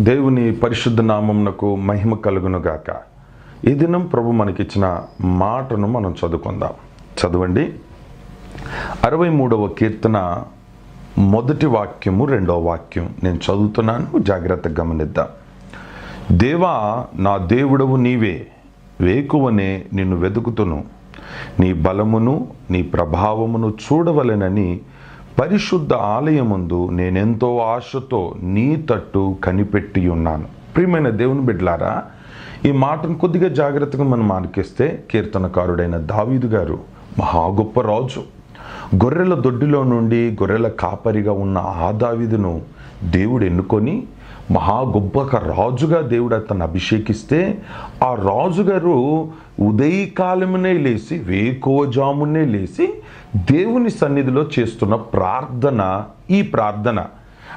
దేవుని పరిశుద్ధ నామంనకు మహిమ కలుగునుగాక. ఈ దినం ప్రభు మనకిచ్చిన మాటను మనం చదువుకుందాం. చదవండి. అరవై మూడవ కీర్తన మొదటి వాక్యము రెండవ వాక్యం. నేను చదువుతున్నాను జాగ్రత్తగా గమనిద్దాం. దేవా నా దేవుడవు నీవే. వేకువనే నిన్ను వెతుకుతును నీ బలమును నీ ప్రభావమును చూడవలెనని పరిశుద్ధ ఆలయముందు నేనెంతో ఆశతో నీ తట్టు కనిపెట్టి ఉన్నాను. ప్రియమైన దేవుని బిడ్లారా ఈ మాటను కొద్దిగా జాగ్రత్తగా మనం ఆలకిస్తే కీర్తనకారుడైన దావీదు గారు మహా గొప్ప రాజు. గొర్రెల దొడ్డిలో నుండి గొర్రెల కాపరిగా ఉన్న ఆ దావీదును దేవుడు ఎన్నుకొని మహా గొప్ప రాజుగా దేవుడు అతను అభిషేకిస్తే ఆ రాజుగారు ఉదయకాలమునే లేచి వేకోజామునే లేచి దేవుని సన్నిధిలో చేస్తున్న ప్రార్థన ఈ ప్రార్థన.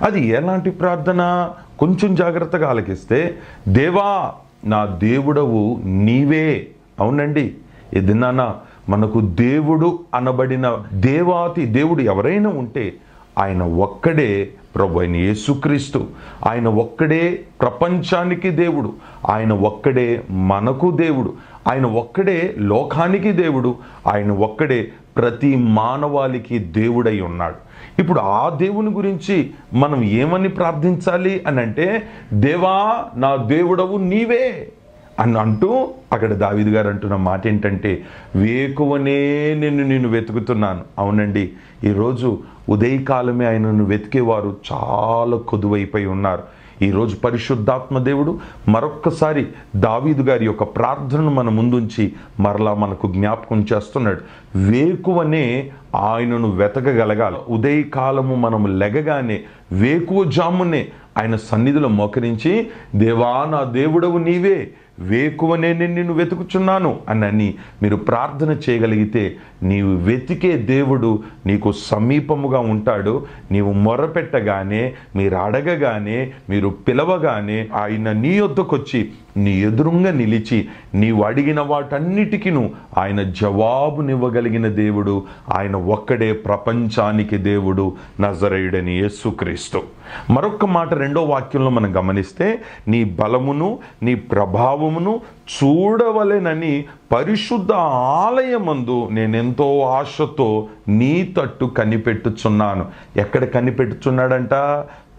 అది ఎలాంటి ప్రార్థన? కొంచెం జాగ్రత్తగా ఆలకిస్తే దేవా నా దేవుడవు నీవే. అవునండి. ఎదినానా మనకు దేవుడు అనబడిన దేవాతి దేవుడు ఎవరైనా ఉంటే ఆయన ఒక్కడే ప్రభు అయిన యేసుక్రీస్తు. ఆయన ఒక్కడే ప్రపంచానికి దేవుడు. ఆయన ఒక్కడే మనకు దేవుడు. ఆయన ఒక్కడే లోకానికి దేవుడు. ఆయన ఒక్కడే ప్రతి మానవాళికి దేవుడై ఉన్నాడు. ఇప్పుడు ఆ దేవుని గురించి మనం ఏమని ప్రార్థించాలి అని అంటే దేవా నా దేవుడవు నీవే. అని అంటూ అక్కడ దావిద్ గారు అంటున్న మాట ఏంటంటే వేకువనే నిన్ను నేను వెతుకుతున్నాను. అవునండి ఈరోజు ఉదయకాలమే ఆయనను వెతికేవారు చాలా కొదువైపోయి ఉన్నారు. ఈరోజు పరిశుద్ధాత్మ దేవుడు మరొక్కసారి దావీదు గారి యొక్క ప్రార్థనను మన ముందుంచి మరలా మనకు జ్ఞాపకం చేస్తున్నాడు. వేకువనే ఆయనను వెతకగలగాలి. ఉదయకాలము మనము లెగగానే వేకువ జామునే ఆయన సన్నిధిలో మోకరించి దేవా నా దేవుడవు నీవే వేకువనే నేను నిన్ను వెతుకుచున్నాను అని మీరు ప్రార్థన చేయగలిగితే నీవు వెతికే దేవుడు నీకు సమీపముగా ఉంటాడు. నీవు మొరపెట్టగానే మీరు అడగగానే మీరు పిలవగానే ఆయన నీ వద్దకొచ్చి నీ ఎదురుంగా నిలిచి నీవు అడిగిన వాటన్నిటికీను ఆయన జవాబునివ్వగలిగిన దేవుడు ఆయన ఒక్కడే ప్రపంచానికి దేవుడు నజరేయుడని యేసుక్రీస్తు. మరొక మాట రెండో వాక్యంలో మనం గమనిస్తే నీ బలమును నీ ప్రభావమును చూడవలెనని పరిశుద్ధ ఆలయమందు నేనెంతో ఆశతో నీ తట్టు కనిపెట్టుచున్నాను. ఎక్కడ కనిపెట్టుచున్నాడంట?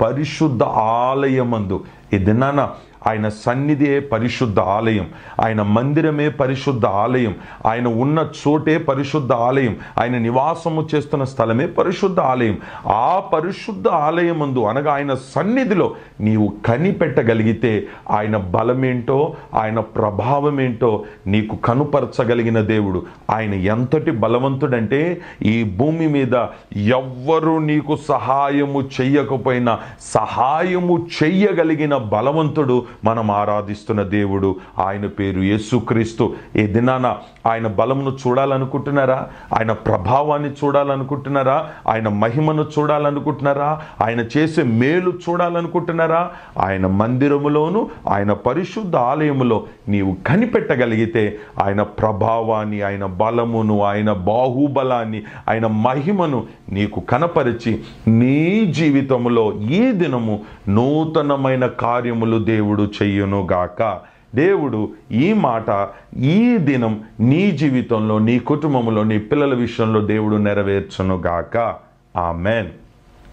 పరిశుద్ధ ఆలయమందు. ఇది నాన్న ఆయన సన్నిధియే పరిశుద్ధ ఆలయం ఆయన మందిరమే పరిశుద్ధ ఆలయం ఆయన ఉన్న చోటే పరిశుద్ధ ఆలయం ఆయన నివాసము చేస్తున్న స్థలమే పరిశుద్ధ ఆలయం. ఆ పరిశుద్ధ ఆలయమందు అనగా ఆయన సన్నిధిలో నీవు కనిపెట్టగలిగితే ఆయన బలమేంటో ఆయన ప్రభావం ఏంటో నీకు కనుపరచగలిగిన దేవుడు. ఆయన ఎంతటి బలవంతుడంటే ఈ భూమి మీద ఎవ్వరు నీకు సహాయము చెయ్యకపోయినా సహాయము చెయ్యగలిగిన బలవంతుడు మనం ఆరాధిస్తున్న దేవుడు ఆయన పేరు యేసుక్రీస్తు. ఏ దినాన ఆయన బలమును చూడాలనుకుంటున్నారా? ఆయన ప్రభావాన్ని చూడాలనుకుంటున్నారా? ఆయన మహిమను చూడాలనుకుంటున్నారా? ఆయన చేసే మేలు చూడాలనుకుంటున్నారా? ఆయన మందిరములోను ఆయన పరిశుద్ధ ఆలయములో నీవు కనిపెట్టగలిగితే ఆయన ప్రభావాన్ని ఆయన బలమును ఆయన బాహుబలాన్ని ఆయన మహిమను నీకు కనపరిచి నీ జీవితంలో ఈ దినము నూతనమైన కార్యములు దేవుడు చెయ్యునుగాక దేవుడు ఈ మాట ఈ దినం నీ జీవితంలో నీ కుటుంబంలో నీ పిల్లల విషయంలో దేవుడు నెరవేర్చునుగాక ఆమెన్.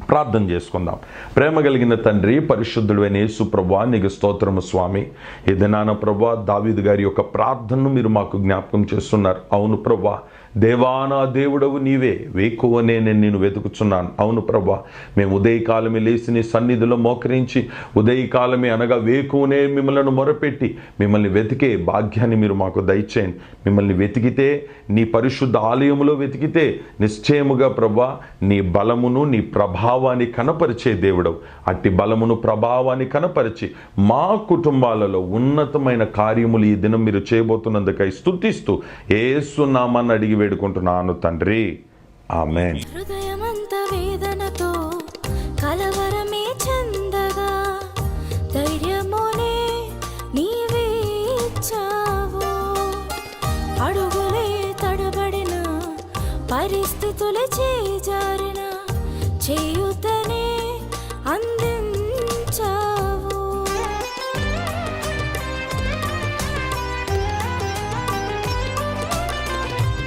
ప్రార్థన చేసుకుందాం. ప్రేమ కలిగిన తండ్రి పరిశుద్ధుడు అయిన యేసు ప్రభా నీకు స్తోత్రము స్వామి. ఏదైనా ప్రభా దావీదు గారి యొక్క ప్రార్థనను మీరు మాకు జ్ఞాపకం చేస్తున్నారు. అవును ప్రభా దేవానా దేవుడవు నీవే. వేకువనే నేను నేను వెతుకుచున్నాను. అవును ప్రభా మేము ఉదయకాలమే లేచి నీ సన్నిధిలో మోకరించి ఉదయకాలమే అనగా వేకువనే మిమ్మల్ని మొరపెట్టి మిమ్మల్ని వెతికే భాగ్యాన్ని మీరు మాకు దయచేయండి. మిమ్మల్ని వెతికితే నీ పరిశుద్ధ ఆలయములో వెతికితే నిశ్చయముగా ప్రభా నీ బలమును నీ ప్రభావాన్ని కనపరిచే దేవుడవు. అట్టి బలమును ప్రభావాన్ని కనపరిచి మా కుటుంబాలలో ఉన్నతమైన కార్యములు ఈ దినం మీరు చేయబోతున్నందుకై స్తుతిస్తూ ఏసునామాన్ని అడిగి వేడుకుంటున్నాను తండ్రి. ఆమె హృదయమంత వేదనతో కలవరమే చెందగా ధైర్యమునే నీవే ఇచ్చావు. అడుగులే తడబడిన పరిస్థితులు చేజారిన చేయుతనే అందించావు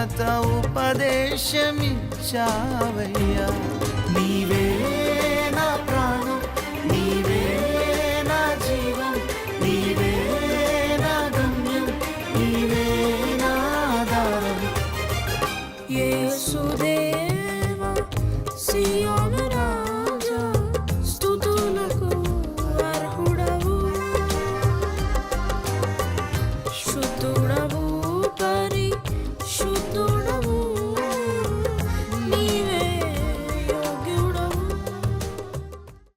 ఉన్నత ఉపదేశమిచ్చావయ్యా. నీవే